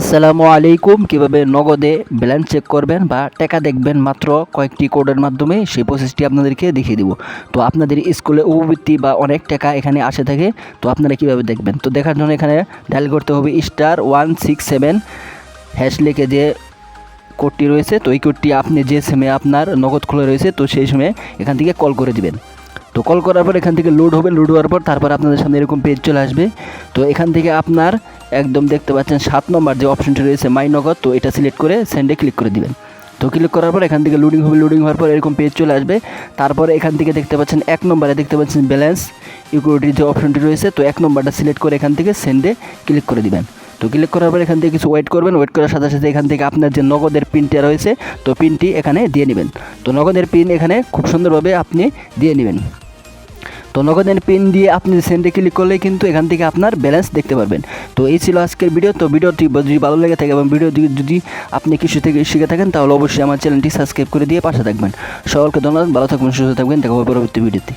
আসসালামু আলাইকুম। কীভাবে নগদে ব্যালেন্স চেক করবেন বা টাকা দেখবেন মাত্র কয়েকটি কোডের মাধ্যমে, সেই প্রসেসটি আপনাদেরকে দেখিয়ে দিব। তো আপনাদের স্কুলে উপবৃত্তি বা অনেক টাকা এখানে আসে থাকে, তো আপনারা কীভাবে দেখবেন? তো দেখার জন্য এখানে ডায়াল করতে হবে star one six seven hash লিখে যে কোডটি রয়েছে, তো এই কোডটি আপনি যে সিমে আপনার নগদ খোলা রয়েছে, তো সেই সময় এখান থেকে কল করে দিবেন। তো কল করার পর এখান থেকে লোড হবে লোড হওয়ার পর তারপর আপনাদের সামনে এরকম পেজ চলে আসবে। তো এখান থেকে আপনার একদম দেখতে পাচ্ছেন সাত নম্বর যে অপশনটি রয়েছে মাই নগদ, তো এটা সিলেক্ট করে সেন্ডে ক্লিক করে দিবেন। তো ক্লিক করার পর এখান থেকে লোডিং হবে লোডিং হওয়ার পর এরকম পেজ চলে আসবে। তারপরে এখান থেকে দেখতে পাচ্ছেন এক নম্বরে দেখতে পাচ্ছেন ব্যালেন্স ইকুইটির যে অপশনটি রয়েছে, তো এক নম্বরটা সিলেক্ট করে এখান থেকে সেন্ডে ক্লিক করে দিবেন। তো ক্লিক করার পর এখান থেকে কিছু ওয়েট করবেন ওয়েট করার সাথে সাথে এখান থেকে আপনার যে নগদের পিনটা রয়েছে, তো পিনটি এখানে দিয়ে নেবেন। তো নগদের পিন এখানে খুব সুন্দরভাবে আপনি দিয়ে নেবেন। তো নগদের পিন দিয়ে আপনি সেন্ডে ক্লিক করলে কিন্তু এখান থেকে আপনার ব্যালেন্স দেখতে পারবেন। তো এই ছিল আজকের ভিডিও। তো ভিডিওটি যদি ভালো লেগে থাকে এবং ভিডিও যদি আপনি কিছু থেকে শিখে থাকেন, তাহলে অবশ্যই আমার চ্যানেলটি সাবস্ক্রাইব করে দিয়ে পাশে থাকবেন। সকলকে ধন্যবাদ, ভালো থাকবেন, সুস্থ থাকবেন। দেখা হবে পরবর্তী ভিডিওতে।